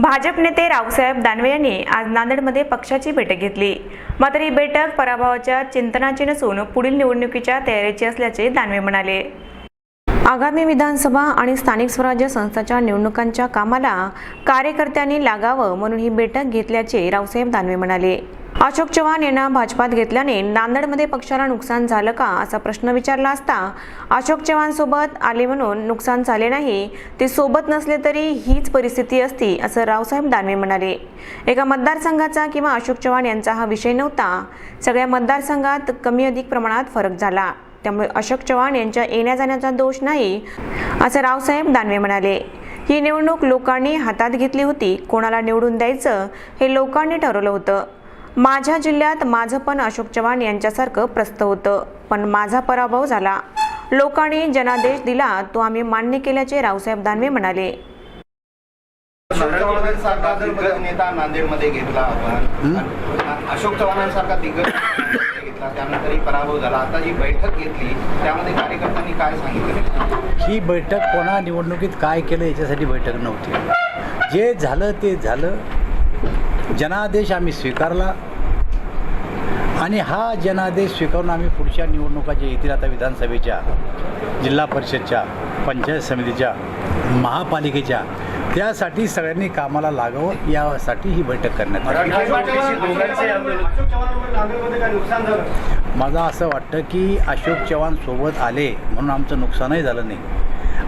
भाजप नेते रावसाहेब दानवे यांनी आज नांदेडमध्ये पक्षाची बैठक घेतली. मात्र ही बैठक पराभवाच्या चिंतनाची नसून पुढील निवडणुकीच्या तयारीची असल्याचे दानवे म्हणाले. आगामी विधानसभा आणि स्थानिक स्वराज्य संस्थांच्या निवडणुकांच्या कामाला कार्यकर्त्यांनी लागावं म्हणून ही बैठक घेतल्याचे रावसाहेब दानवे म्हणाले. अशोक चव्हाण यांना भाजपात घेतल्याने नांदेडमध्ये पक्षाला नुकसान झालं का असा प्रश्न विचारला असता अशोक चव्हाण सोबत आले म्हणून नुकसान झाले नाही ते सोबत नसले तरी हीच परिस्थिती असती असं रावसाहेब दानवे म्हणाले. एका मतदारसंघाचा किंवा अशोक चव्हाण यांचा हा विषय नव्हता. सगळ्या मतदारसंघात कमी अधिक प्रमाणात फरक झाला. त्यामुळे अशोक चव्हाण यांच्या येण्या जाण्याचा दोष नाही असं रावसाहेब दानवे म्हणाले. ही निवडणूक लोकांनी हातात घेतली होती कोणाला निवडून द्यायचं हे लोकांनी ठरवलं होतं. माझ्या जिल्ह्यात माझं पण अशोक चव्हाण यांच्यासारखं प्रस्त होतं. पण माझा पराभव झाला. लोकांनी जनादेश दिला तो आम्ही मान्य केल्याचे रावसाहेब दानवे म्हणाले. अशोक चव्हाणांसारखा दिग्गज नेता नांदेडमध्ये घेतला आपण. अशोक चव्हाणांसारखा दिग्गज नेता घेतला त्यानंतरही पराभव झाला. आता जी बैठक घेतली त्यामध्ये कार्यकर्त्यांनी काय सांगितलं? ही बैठक कोणा निवडणुकीत काय केलं याच्यासाठी बैठक नव्हती. जे झालं ते झालं. जनादेश आम्ही स्वीकारला. आणि हा जनादेश स्वीकारून आम्ही पुढच्या निवडणुका जे येतील आता विधानसभेच्या जिल्हा परिषदच्या पंचायत समितीच्या महापालिकेच्या त्यासाठी सगळ्यांनी कामाला लागावं यासाठी ही बैठक करण्यात आली. मला असं वाटतं की अशोक चव्हाण सोबत आले म्हणून आमचं नुकसानही झालं नाही.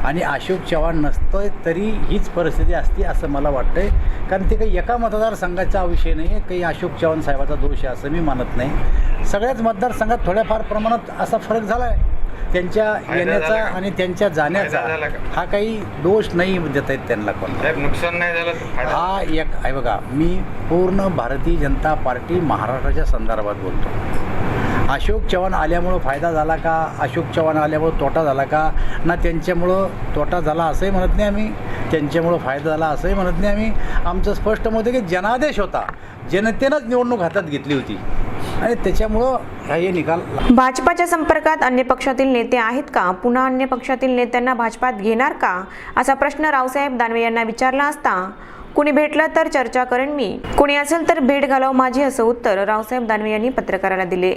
आणि अशोक चव्हाण नसतं तरी हीच परिस्थिती असती असं मला वाटतंय. कारण ते काही एका मतदारसंघाचा विषय नाही आहे काही अशोक चव्हाण साहेबाचा दोष आहे असं मी मानत नाही. सगळ्याच मतदारसंघात थोड्याफार प्रमाणात असा फरक झाला आहे त्यांच्या येण्याचा आणि त्यांच्या जाण्याचा? हा काही दोष नाही देता येत त्यांना कोण. नुकसान नाही झालं हा एक आहे बघा मी पूर्ण भारतीय जनता पार्टी महाराष्ट्राच्या संदर्भात बोलतो. अशोक चव्हाण आल्यामुळं फायदा झाला का? अशोक चव्हाण आल्यामुळं तोटा झाला का? ना त्यांच्यामुळं तोटा झाला असंही म्हणत नाही आम्ही. त्यांच्यामुळं फायदा झाला असंही म्हणत नाही आम्ही. आमचं स्पष्ट मत की जनादेश होता. जनतेनंच निवडणूक हातात घेतली होती. आणि त्याच्यामुळं हे निकाल भाजपाच्या संपर्कात अन्य पक्षातील नेते आहेत का? पुन्हा अन्य पक्षातील नेत्यांना भाजपात घेणार का? असा प्रश्न रावसाहेब दानवे यांना विचारला असता कुणी भेटलं तर चर्चा करेन मी. कुणी असेल तर भेट घालाव माझी असं उत्तर रावसाहेब दानवे यांनी पत्रकाराला दिले.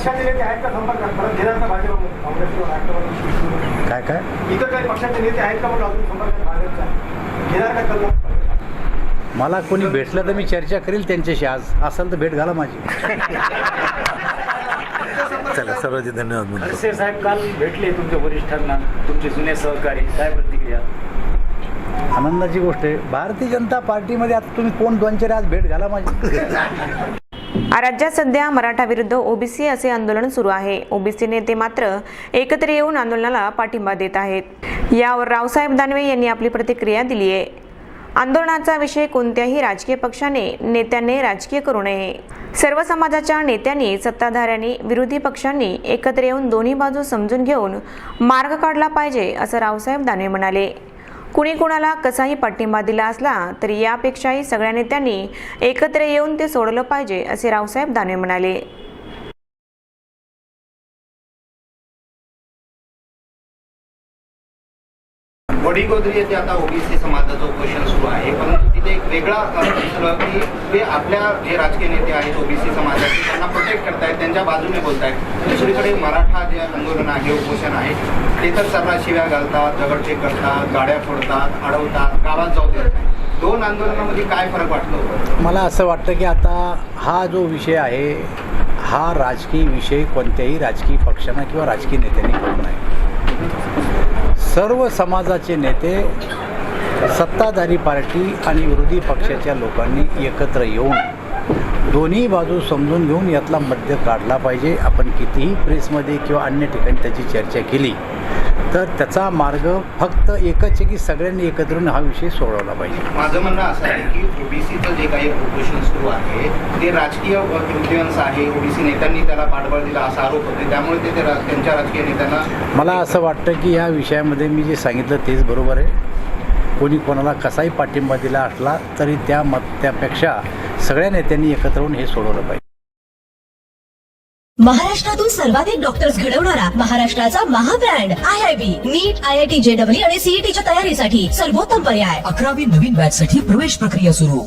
पक्षाचे नेते आहेत का घेणार राष्ट्रवादी काय काय? इतर काही पक्षाचे नेते आहेत का म्हणून अजून संपर्कात भाजपच्या घेणार का कल्ला मला कोणी भेटलं तर मी चर्चा करेल त्यांच्याशी. आज असेल तर भेट घाला माझी. चला सर्वांचे धन्यवाद खडसे साहेब काल भेटले तुमच्या वरिष्ठांना. तुमचे जुने सहकारी काय प्रतिक्रिया? आनंदाची गोष्ट आहे. भारतीय जनता पार्टीमध्ये आता तुम्ही कोण दोन चार आज भेट घाला माझी. राज्यात सध्या मराठा विरुद्ध ओबीसी असे आंदोलन सुरू आहे. ओबीसी नेते मात्र एकत्र येऊन आंदोलनाला पाठिंबा देत आहेत. यावर रावसाहेब दानवे यांनी आपली प्रतिक्रिया दिली आहे. आंदोलनाचा विषय कोणत्याही राजकीय पक्षाने नेत्याने राजकीय करू नये. सर्व समाजाच्या नेत्यांनी सत्ताधाऱ्यांनी विरोधी पक्षांनी एकत्र येऊन दोन्ही बाजू समजून घेऊन मार्ग काढला पाहिजे असं रावसाहेब दानवे म्हणाले. कुणी कुणाला कसाही पाठिंबा दिला असला तरी यापेक्षाही सगळ्या नेत्यांनी एकत्र येऊन ते सोडलं पाहिजे असे रावसाहेब दानवे म्हणाले. वडीगोद्री येथे आता ओबीसी समाजाचं उपोषण सुरू आहे पण तिथे एक वेगळा असलं की ते आपल्या जे राजकीय नेते आहेत ओबीसी समाजाचे त्यांना प्रोटेक्ट करतायत त्यांच्या बाजूने बोलतायत. दुसरीकडे मराठा जे आंदोलन आहे उपोषण आहे ते तर सर्रास शिव्या घालतात दगडफेक करतात गाड्या फोडतात अडवतात गावात जाऊ देत नाही. दोन आंदोलनामध्ये काय फरक वाटतो? मला असं वाटतं की आता हा जो विषय आहे हा राजकीय विषय कोणत्याही राजकीय पक्षांना किंवा राजकीय नेत्यांनी करू नये. सर्व समाजाचे नेते सत्ताधारी पार्टी आणि विरोधी पक्षाच्या लोकांनी एकत्र येऊन दोन्ही बाजू समजून घेऊन यातला मध्य काढला पाहिजे. आपण कितीही प्रेसमध्ये किंवा अन्य ठिकाणी त्याची चर्चा केली तर त्याचा मार्ग फक्त एकच आहे की सगळ्यांनी एकत्र येऊन हा विषय सोडवला पाहिजे. माझं म्हणणं असं आहे की ओबीसीचं जे काही उपोषण सुरू आहे ते राजकीय कृत्यंश आहे. ओबीसी नेत्यांनी त्याला पाठबळ दिला असा आरोप होते त्यामुळे ते त्यांच्या राजकीय नेत्यांना मला असं वाटतं की ह्या विषयामध्ये मी जे सांगितलं तेच बरोबर आहे. कोणी कोणाला कसाही पाठिंबा दिला असला तरी त्या मत त्यापेक्षा सगळ्या नेत्यांनी एकत्र होऊन हे सोडवलं पाहिजे. महाराष्ट्रातून सर्वाधिक डॉक्टर्स घडवणारा महाराष्ट्राचा महाब्रँड I I B NEET I I T JW आणि सीईटीच्या तयारीसाठी सर्वोत्तम पर्याय. अकरावी नवीन बॅच साठी प्रवेश प्रक्रिया सुरू.